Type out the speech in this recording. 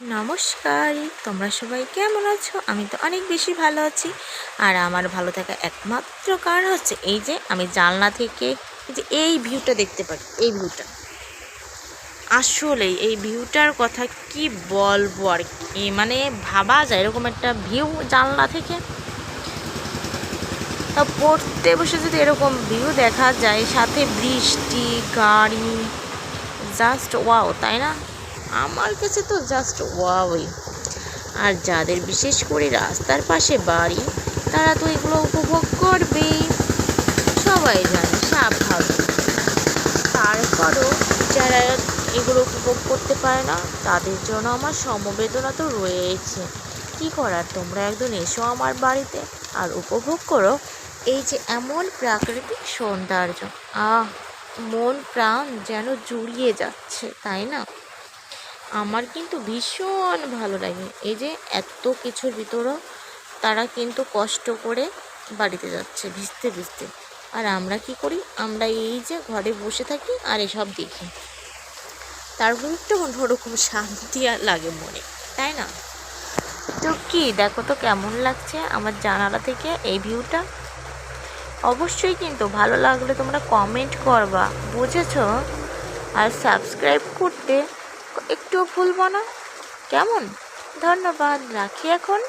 নমস্কার, তোমরা সবাই কেমন আছো? আমি তো অনেক বেশি ভালো আছি। আর আমার ভালো থাকা একমাত্র কারণ হচ্ছে এই যে আমি জানলা থেকে যে এই ভিউটা দেখতে পারি, এই ভিউটা। আসলে এই ভিউটার কথা কি বলব আর কি মানে ভাবা যায় এরকম একটা ভিউ জানলা থেকে। পড়তে বসে যদি এরকম ভিউ দেখা যায়, সাথে বৃষ্টি, গাড়ি জাস্ট ওয়াও তাই না? আমার কাছে তো জাস্ট ওয়াওই। আর যাদের বিশেষ করে রাস্তার পাশে বাড়ি, তারা তো এগুলো উপভোগ করবেই। সবাই জানে, স্বাভাবিক। তারপরও যারা এগুলো উপভোগ করতে পারে না, তাদের জন্য আমার সমবেদনা তো রয়েছে। কি করার, তোমরা একদিন এসো আমার বাড়িতে আর উপভোগ করো এই যে এমন প্রাকৃতিক সৌন্দর্য। আহ, মন প্রাণ যেন জুড়িয়ে যাচ্ছে, তাই না? আমার কিন্তু ভীষণ ভালো লাগে। এই যে এত কিছুর ভিতরেও তারা কিন্তু কষ্ট করে বাড়িতে যাচ্ছে, ভিজতে ভিজতে। আর আমরা কি করি? আমরা এই যে ঘরে বসে থাকি আর এসব দেখি। তারপর একটু ওরকম শান্তি লাগে মনে, তাই না? তো কি, দেখো তো কেমন লাগছে আমার জানালা থেকে এই ভিউটা। অবশ্যই কিন্তু ভালো লাগলে তোমরা কমেন্ট করবা, বুঝেছ? আর সাবস্ক্রাইব করতে একটুও ভুলব না। কেমন? ধন্যবাদ রাখি এখন।